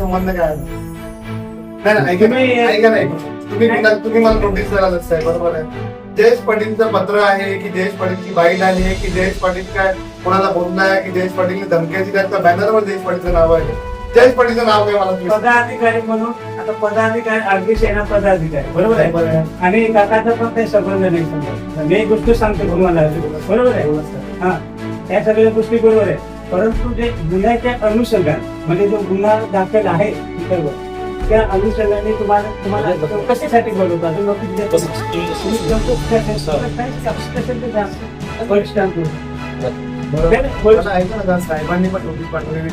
संबंध काय? नाही ऐका तुम्ही- ऐका नाही. तुम्ही मला नोटीस करायला आहे बरोबर आहे. जयेश पाटीलचं पत्र आहे की जयेश पाटीलची बाईट आली आहे की जयेश पाटील काय कोणाला बोलणं आहे की जयेश पाटीलने धमक्याची त्यांच्या बॅनरवर जयेश पाटीलचं नाव आहे. जयेश पाटीलचं नाव काय मला. पदाधिकारी म्हणून आता पदाधिकारी अगदी सेना पदाधिकारी. बरोबर आहे. आणि काकाचं पण काही संबंध नाही समजा मी गोष्ट सांगतो तुम्हाला. बरोबर आहे? हा. या सगळ्या गोष्टी बरोबर आहे. परंतु जे गुन्ह्याच्या अनुषंगाने म्हणजे जो गुन्हा दाखल आहे बरोबर त्या अनुषंगाने तुम्हाला तुम्हाला चौकशीसाठी बोलवतात तुम्ही नोटीस देता. तुम्ही चौकशीसाठी- काय सबस्टेशन ते जास्त वरिष्ठांकडून. बरोबर. आता ऐका ना, साहेबांनी पण नोटीस पाठवलेली.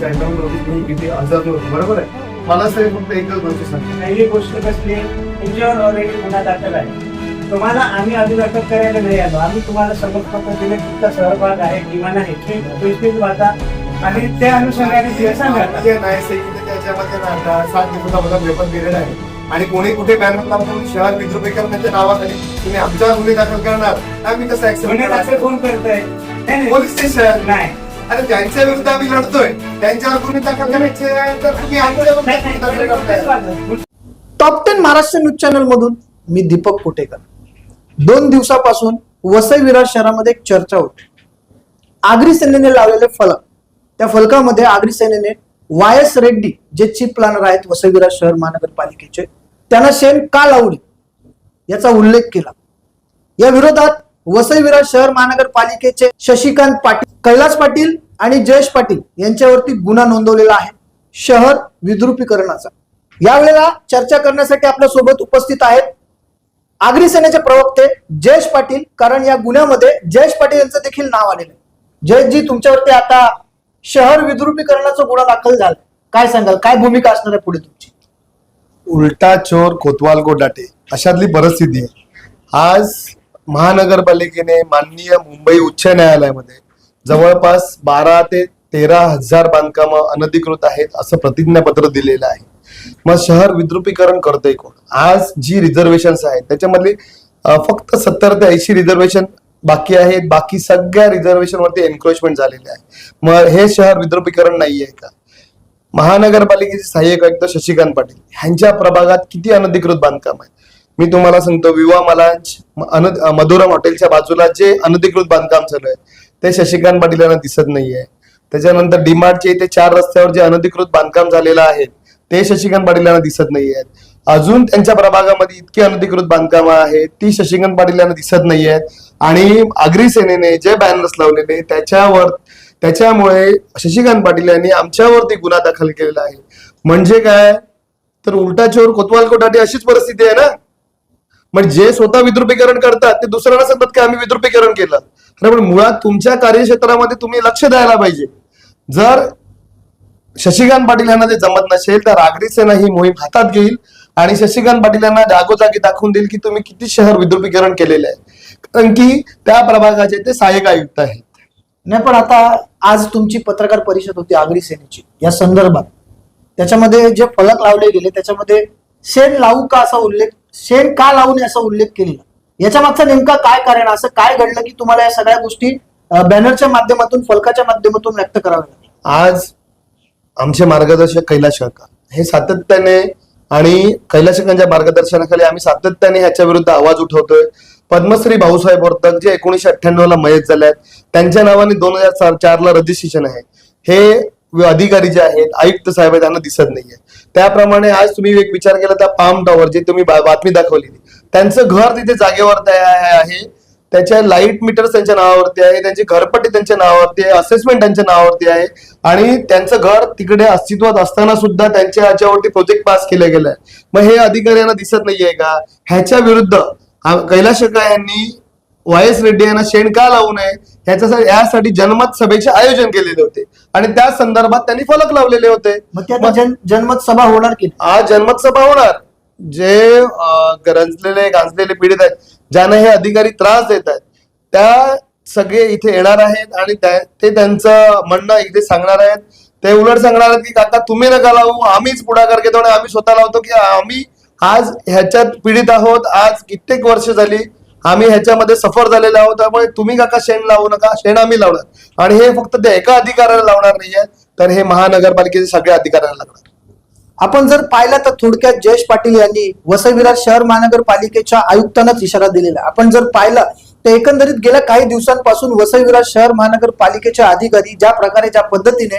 साहेबांनी नोटीस दिली की ते हजर. बरोबर आहे मला साहेब फक्त एकच गोष्ट सांगा पहिली गोष्ट कसली तुमच्यावर ऑलरेडी गुन्हा दाखल आहे तुम्हाला आम्ही अजून अटक करायला नाही आलो आम्ही तुम्हाला समज पद्धतीने तुमचा सहभाग आहे किंवा नाही हे व्यवस्थित वाचा आणि त्या अनुषंगाने सांगा सांगितलं त्याच्यामध्ये सात दिवसाचा पेपर पिरियड आहे आणि कोणी कुठे बॅनर लावून शहर विद्रुपीकरणाच्या नावाखाली तुम्ही आमच्यावर गुन्हे दाखल करणार आम्ही कसं ऍक्सेप्ट कोण करताय. पोलीस स्टेशन नाही अरे ज्यांच्या विरुद्ध आम्ही लढतोय त्यांच्यावर गुन्हे दाखल करायचे आहे, तर तुम्ही. Top ten Maharashtra news channel मधून मी दीपक कोटेकर दोन दिवसापासून वसई विरार शहरामध्ये एक चर्चा होती. आगरी सेनेने लावलेले फलक. त्या फलकामध्ये आगरी सेनेने वाय एस रेड्डी जे चीफ प्लॅनर आहेत वसई विरार शहर महानगरपालिकेचे त्यांना शेण का लावली याचा उल्लेख केला. या विरोधात वसई विरार शहर महानगरपालिकेचे शशिकांत पाटील कैलास पाटील आणि जयेश पाटील यांच्यावरती गुन्हा नोंदवलेला आहे. शहर विद्रुपीकरणाचा. यावेळेला चर्चा करण्यासाठी आपल्यासोबत उपस्थित आहेत आगरी सेनेचे प्रवक्ते जयेश पाटील कारण या गुन्ह्यामध्ये जयेश पाटील यांचं देखील नाव आलेलं आहे. जयेशजी तुमच्यावरती आता शहर विद्रुपीकरणाचा गुन्हा दाखल झाला काय सांगाल? काय भूमिका असणार आहे पुढे तुमची? उलटा चोर कोतवाल गोडाटे. अशातली परिस्थिती आहे. आज महानगरपालिकेने माननीय मुंबई उच्च न्यायालयामध्ये जवळपास बारा ते तेरा हजार बांधकामं अनधिकृत आहेत असं प्रतिज्ञापत्र दिलेलं आहे. मग शहर विद्रुपीकरण करतोय कोण? आज जी रिझर्वेशन आहेत त्याच्यामधली फक्त सत्तर ते ऐंशी रिझर्वेशन बाकी आहेत. बाकी सगळ्या रिझर्वेशन वरती एन्क्रोचमेंट झालेले आहे. मग हे शहर विद्रुपीकरण नाहीये का? महानगरपालिकेचे सहाय्यक आयुक्त शशिकांत पाटील ह्यांच्या प्रभागात किती अनधिकृत बांधकाम आहे मी तुम्हाला सांगतो विवा मलांच मधुरम हॉटेलच्या बाजूला जे अनधिकृत बांधकाम चालू आहे ते शशिकांत पाटील यांना दिसत नाहीये. त्याच्यानंतर डीमार्टचे इथे चार रस्त्यावर जे अनधिकृत बांधकाम झालेलं आहे ते शशिकांत पाटील यांना दिसत नाहीये अजून त्यांच्या प्रभागामध्ये इतकी अनधिकृत बांधकामं आहेत ती शशिकांत पाटील यांना दिसत नाही आहेत आणि आगरी सेनेने जे बॅनर्स लावलेले त्याच्यावर त्याच्यामुळे शशिकांत पाटील यांनी आमच्यावरती गुन्हा दाखल केलेला आहे. म्हणजे काय? तर उलटा चोर कोतवाल कोटाटी अशीच परिस्थिती आहे ना? मग जे स्वतः विद्रुपीकरण करतात ते दुसऱ्यांना सांगतात की आम्ही विद्रुपीकरण केलं. अरे पण मुळात तुमच्या कार्यक्षेत्रामध्ये तुम्ही लक्ष द्यायला पाहिजे. जर शशिकांत पाटील यांना ते जमत नसेल तर आगरी सेना ही मोहीम हातात घेईल. आणि शशिकांत पाटील यांना जागोजागी दाखवून देईल की तुम्ही किती शहर विद्रुपीकरण केलेले आहे. कारण की त्या प्रभागाचे ते सहाय्यक आयुक्त आहेत. नाही पण आता आज तुमची पत्रकार परिषद होती आगरी सेनेची या संदर्भात. त्याच्यामध्ये जे फलक लावले गेले त्याच्यामध्ये शेण लावू का असा उल्लेख शेण का लावू नये असा उल्लेख केलेला. याच्या मागचा नेमका काय कारण असं काय घडलं की तुम्हाला या सगळ्या गोष्टी बॅनरच्या माध्यमातून फलकाच्या माध्यमातून व्यक्त कराव्या आज आमचे मार्गदर्शक कैलाश काका हे सातत्याने आणि कैलाशकांच्या मार्गदर्शनाखाली आम्ही सातत्याने ह्याच्या विरुद्ध आवाज उठवतोय. पद्मश्री भाऊसाहेब वर्तक जे एकोणीशे अठ्ठ्याण्णव ला मयत झाले आहेत त्यांच्या नावाने दोन हजार चार ला रजिस्ट्रेशन आहे. हे अधिकारी जे आहेत आयुक्त साहेब आहेत त्यांना दिसत नाहीये. त्याप्रमाणे आज तुम्ही एक विचार केला त्या पाम टॉवर जे तुम्ही बा- बातमी दाखवली त्यांचं घर तिथे जागेवर तयार आहे. त्याच्या लाइट मीटर त्यांच्या नावावरती आहे त्यांची घरपट्टी त्यांच्या नावावरती आहे असेसमेंट त्यांच्या नावावरती आहे. आणि त्यांचं घर तिकडे अस्तित्वात असताना सुद्धा त्यांच्या ह्याच्यावरती प्रोजेक्ट पास केले गेलाय. मग हे अधिकाऱ्यांना दिसत नाहीये का? ह्याच्या विरुद्ध कैलाश यांनी वाय एस रेड्डी यांना शेण का लावू नये ह्याच्यासाठी यासाठी जनमत सभेचे आयोजन केलेले होते. आणि त्या संदर्भात त्यांनी फलक लावलेले होते. जनमत सभा होणार की? आज जनमत सभा होणार. जे गरजलेले गांजलेले पीडित आहेत ज्यांना हे अधिकारी त्रास देत आहेत त्या सगळे इथे येणार आहेत आणि ते त्यांचं म्हणणं इथे सांगणार आहेत. ते उलट सांगणार आहेत की काका तुम्ही नका लावू आम्हीच पुढाकार घेतो आणि आम्ही स्वतः लावतो की आम्ही आज ह्याच्यात पीडित आहोत आज कित्येक वर्ष झाली आम्ही ह्याच्यामध्ये सफर झालेलो आहोत त्यामुळे तुम्ही काका शेण लावू नका शेण आम्ही लावणार. आणि हे फक्त त्या एका अधिकाऱ्याला लावणार नाहीये तर हे महानगरपालिकेचे सगळ्या अधिकाऱ्यांना लागणार. आपण जर पाहिलं तर थोडक्यात जयेश पाटील यांनी वसईविरार शहर महानगरपालिकेच्या आयुक्तांनाच इशारा दिलेला आपण जर पाहिलं तर एकंदरीत गेल्या काही दिवसांपासून वसईविरार शहर महानगरपालिकेच्या अधिकारी ज्या प्रकारे ज्या पद्धतीने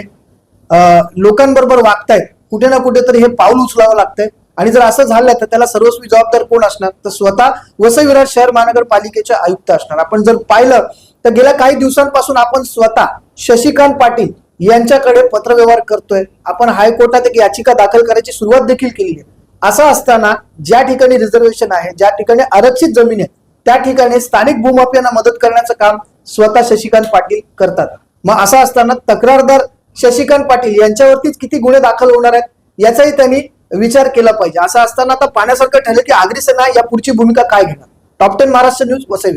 लोकांबरोबर वागतायत कुठे ना कुठे तरी हे पाऊल उचलावं लागतंय. आणि जर असं झालं तर त्याला सर्वस्वी जबाबदार कोण असणार? तर स्वतः वसई विरार शहर महानगरपालिकेचे आयुक्त असणार. आपण जर पाहिलं तर गेल्या काही दिवसांपासून आपण स्वतः शशिकांत पाटील यांच्याकडे पत्रव्यवहार करतोय. आपण हायकोर्टात एक याचिका दाखल करायची सुरुवात देखील केली आहे. असं असताना ज्या ठिकाणी रिझर्वेशन आहे ज्या ठिकाणी आरक्षित जमीन आहे त्या ठिकाणी स्थानिक भूमाफियांना मदत करण्याचं काम स्वतः शशिकांत पाटील करतात. मग असं असताना तक्रारदार शशिकांत पाटील यांच्यावरतीच किती गुन्हे दाखल होणार आहेत याचाही त्यांनी विचार केला पाहिजे. असं असताना आता पाण्यासारखं ठरलं की आगरी सेना या पुढची भूमिका काय घेणार? Top ten Maharashtra news Vasai